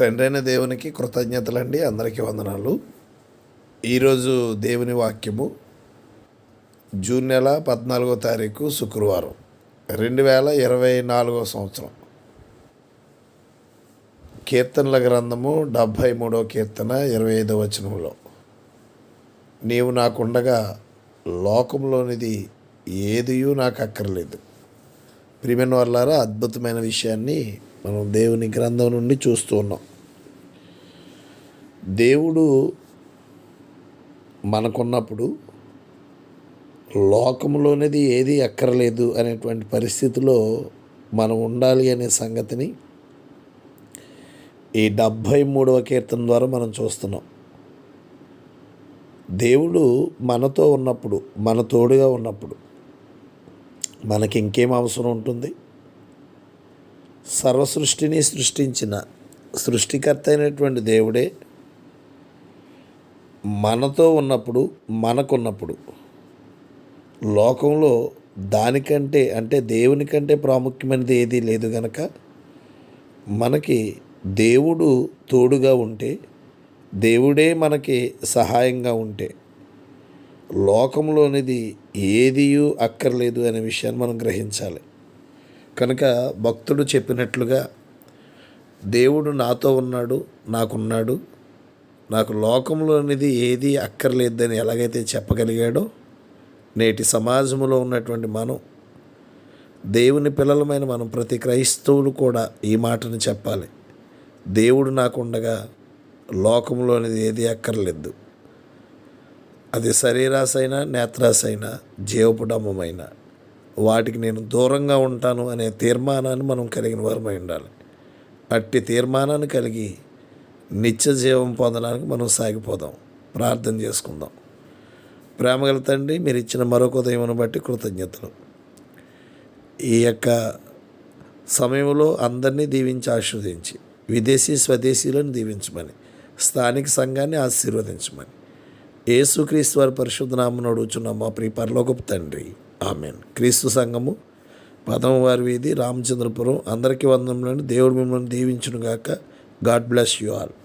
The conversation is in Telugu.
తండ్రైన దేవునికి కృతజ్ఞతలండి. అందరికీ వందనాలు. ఈరోజు దేవుని వాక్యము జూన్ నెల పద్నాలుగో తారీఖు శుక్రవారం రెండు వేల ఇరవై నాలుగో సంవత్సరం. కీర్తనల గ్రంథము డెబ్భై మూడో కీర్తన ఇరవై ఐదో వచనంలో నీవు నాకుండగా లోకంలోనిది ఏదియూ నాకు అక్కర్లేదు ప్రియమైన వర్లారా అద్భుతమైన విషయాన్ని మనం దేవుని గ్రంథం నుండి చూస్తూ ఉన్నాం. దేవుడు మనకున్నప్పుడు లోకంలోనేది ఏది ఎక్కరలేదు అనేటువంటి పరిస్థితిలో మనం ఉండాలి అనే సంగతిని ఈ డెబ్భై మూడవ కీర్తన ద్వారా మనం చూస్తున్నాం. దేవుడు మనతో ఉన్నప్పుడు మన తోడుగా ఉన్నప్పుడు మనకి ఇంకేం అవసరం ఉంటుంది? సర్వసృష్టిని సృష్టించిన సృష్టికర్త అయినటువంటి దేవుడే మనతో ఉన్నప్పుడు మనకున్నప్పుడు. లోకంలో దానికంటే అంటే దేవునికంటే ప్రాముఖ్యమైనది ఏదీ లేదు గనక మనకి దేవుడు తోడుగా ఉంటే దేవుడే మనకి సహాయంగా ఉంటే లోకంలోనిది ఏదియూ అక్కర్లేదు అనే విషయాన్ని మనం గ్రహించాలి. కనుక భక్తుడు చెప్పినట్లుగా దేవుడు నాతో ఉన్నాడు నాకున్నాడు నాకు లోకంలోనిది ఏది అక్కర్లేదని ఎలాగైతే చెప్పగలిగాడో నేటి సమాజంలో ఉన్నటువంటి మనం దేవుని పిల్లలమైన మనం ప్రతి క్రైస్తవులు కూడా ఈ మాటను చెప్పాలి. దేవుడు నాకుండగా లోకంలోనిది ఏది అక్కర్లేదు. అది శరీరాసైనా నేత్రాసైనా జీవపుడమ్మమైనా వాటికి నేను దూరంగా ఉంటాను అనే తీర్మానాన్ని మనం కలిగిన వారమై ఉండాలి. అట్టి తీర్మానాన్ని కలిగి నిత్య జీవం పొందడానికి మనం సాగిపోదాం. ప్రార్థన చేసుకుందాం. ప్రేమగల తండ్రి మీరు ఇచ్చిన మరొక ఉదయమును బట్టి కృతజ్ఞతలు. ఈ యొక్క సమయంలో అందరినీ దీవించి ఆశీర్వదించి విదేశీ స్వదేశీలను దీవించమని స్థానిక సంఘాన్ని ఆశీర్వదించమని. యేసుక్రీస్తు వారి పరిశుద్ధ నామను అడుగుచున్న మా ప్రియ పరలోకపు తండ్రి. ఆమెన్. క్రీస్తు సంఘము పదమవారి వీధి రామచంద్రపురం అందరికీ వందనంలోని దేవుడు మిమ్మల్ని దీవించునుగాక. God bless you all.